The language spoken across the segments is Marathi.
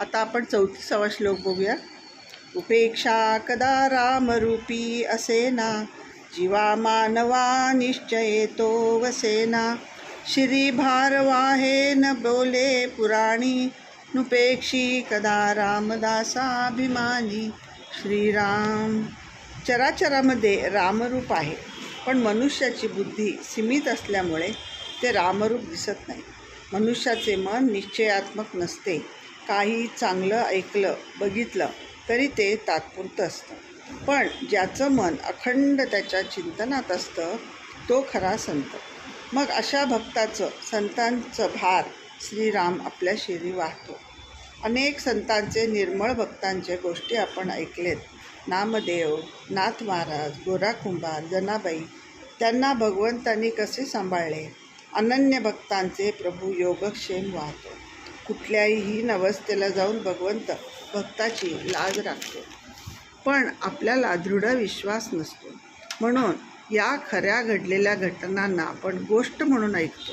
आता आपण चौतीसावा श्लोक बघूया. उपेक्षा कदा रामरूपी असेना? जीवा मानवा निश्चयेतो वसेना. श्री भारवाहे न बोले पुराणी. नुपेक्षी कदा रामदासाभिमानी? श्रीराम चराचरामध्ये रामरूप आहे पण मनुष्याची बुद्धी सीमित असल्यामुळे ते रामरूप दिसत नाही. मनुष्याचे मन निश्चयात्मक नसते. काही चांगलं ऐकलं बघितलं तरी ते तात्पुरतं असतं. पण ज्याचं मन अखंड त्याच्या चिंतनात असतं तो खरा संत. मग अशा भक्ताचं संतांचं भार श्रीराम आपल्या शिरी वाहतो. अनेक संतांचे निर्मळ भक्तांचे गोष्टी आपण ऐकलेत. नामदेव नाथ महाराज गोरा कुंभार जनाबाई त्यांना भगवंतांनी कसे सांभाळले? अनन्य भक्तांचे प्रभू योगक्षेम वाहतो. कुठल्याही नवस्थेला जाऊन भगवंत भक्ताची लाज राखतो. पण आपल्याला दृढ विश्वास नसतो. म्हणून या खऱ्या घडलेल्या घटनांना आपण गोष्ट म्हणून ऐकतो.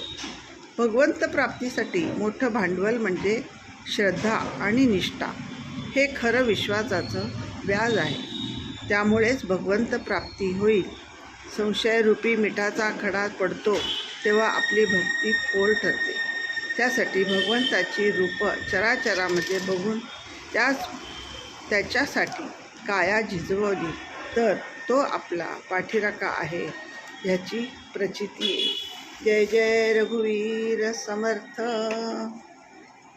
भगवंत प्राप्तीसाठी मोठं भांडवल म्हणजे श्रद्धा आणि निष्ठा हे खरं विश्वासाचं व्याज आहे. त्यामुळेच भगवंत प्राप्ती होईल. संशयरूपी मिठाचा खडा पडतो तेव्हा आपली भक्ती पोल ठरते. त्यासाठी भगवंताची रूपं चराचरामध्ये बघून त्याच त्याच्यासाठी काया झिजवली. तर तो आपला पाठीराका आहे ह्याची प्रचिती जय जय रघुवीर समर्थ.